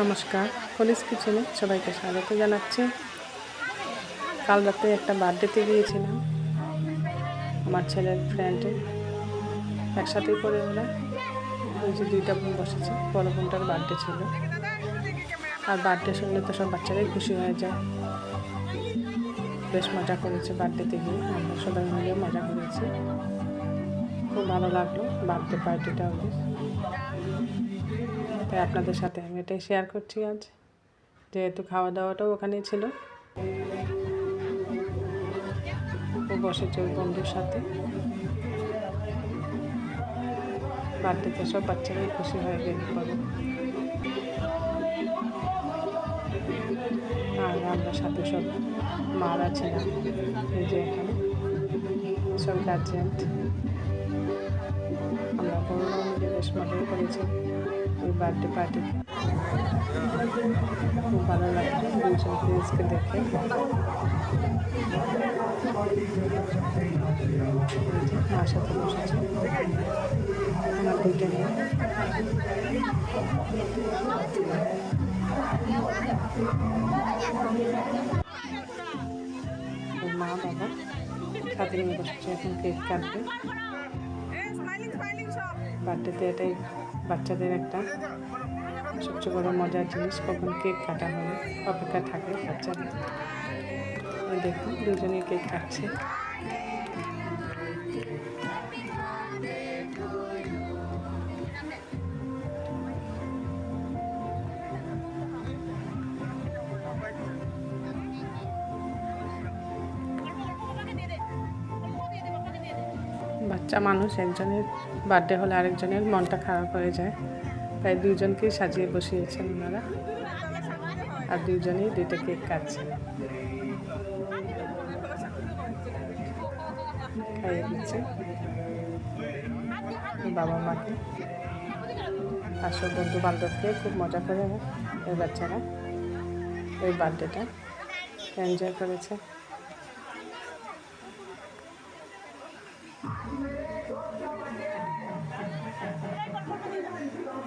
নমস্কার। কলিস কিচেনে সবাইকে স্বাগত জানাচ্ছি। কাল রাতে একটা বার্থডেতে গিয়েছিলাম আমার ছেলের ফ্রেন্ডে একসাথেই করে ওরা ওই যে দুইটা বোন বসেছে, বড় বোনটার বার্থডে ছিল। আর বার্থডে শুনলে তো সব বাচ্চারাই খুশি হয়ে যায়। বেশ মজা করেছে বার্থডেতে গিয়ে। আমরা সবাই মিলেও মজা করেছি। খুব ভালো লাগল বার্থডে পার্টিটা ওদের। তাই আপনাদের সাথে আমি এটাই শেয়ার করছি আজ। যেহেতু খাওয়া দাওয়াটাও ওখানেই ছিল। ও বসেছে ওই বন্ধুর সাথে। বার্থডেতে সব বাচ্চারাই খুশি হয়ে বেরিয়ে পড়ে আর আমরা সাথে সব মারা ছিলাম এই যে এখানে। সব গার্জিয়ান বড়রা মিলে বেশ মজাই করেছি ওই বার্থডে পার্টিতে খুব ভালো লাগছে দুজন প্রিন্সকে দেখে মার সাথে বসেছে আমার দুইটা ওর মা বাবা সাথে নিয়ে বসেছে এখন কেক কাটবে বার্থডেতে এটাই বাচ্চাদের একটা সবচেয়ে বড় মজার জিনিস, কখন কেক কাটা হবে, অপেক্ষা থাকে বাচ্চাদের। দেখুন দুজনে কেক কাটছে। বাচ্চা মানুষ, একজনের বার্থডে হলে আরেকজনের মনটা খারাপ হয়ে যায়। তাই দুজনকেই সাজিয়ে বসিয়েছেন ওনারা। আর দুজনেই দুইটা কেক কাটছেন। খাইয়ে দিচ্ছে বাবা মাকে। আর সব বন্ধু বান্ধবকে খুব মজা করে এই বাচ্চারা এই বার্থডেটা এনজয় করেছে।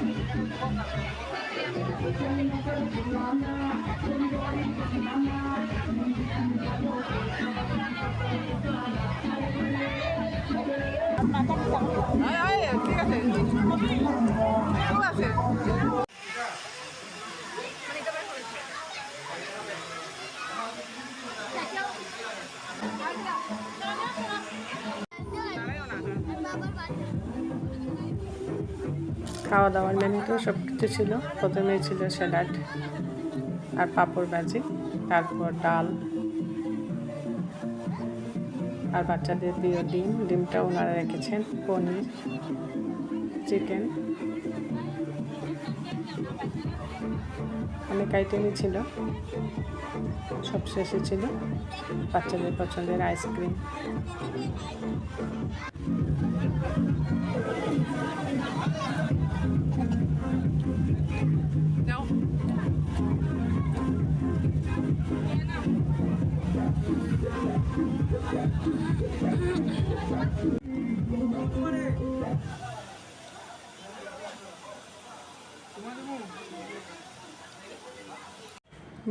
はいはい、すいません。খাওয়া দাওয়ার মেনুতেও সব কিছু ছিল। প্রথমে ছিল স্যালাড আর পাঁপড় ভাজি, তারপর ডাল আর বাচ্চাদের প্রিয় ডিম। ডিমটা ওনারা রেখেছেন, পনির, চিকেন। অনেক আইটেমই ছিল, সব শেষে ছিল বাচ্চাদের পছন্দের আইসক্রিম।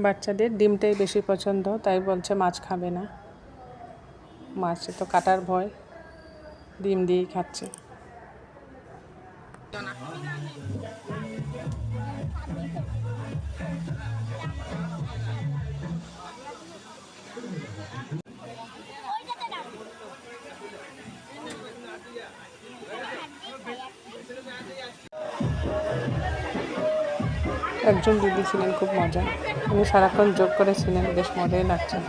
বাচ্চাদের ডিমটাই বেশি পছন্দ, তাই বলছে মাছ খাবে না। মাছে তো কাটার ভয়, ডিম দিয়েই খাচ্ছে। একজন দিদি ছিলেন, খুব মজা উনি সারাক্ষণ যোগ করেছিলেন, বেশ মজাই লাগছিল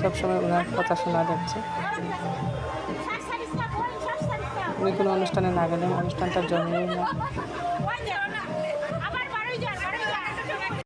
সবসময় ওনার কথা শোনা যাচ্ছে। উনি কোনো অনুষ্ঠানে না গেলেন অনুষ্ঠানটা জমিয়ে না।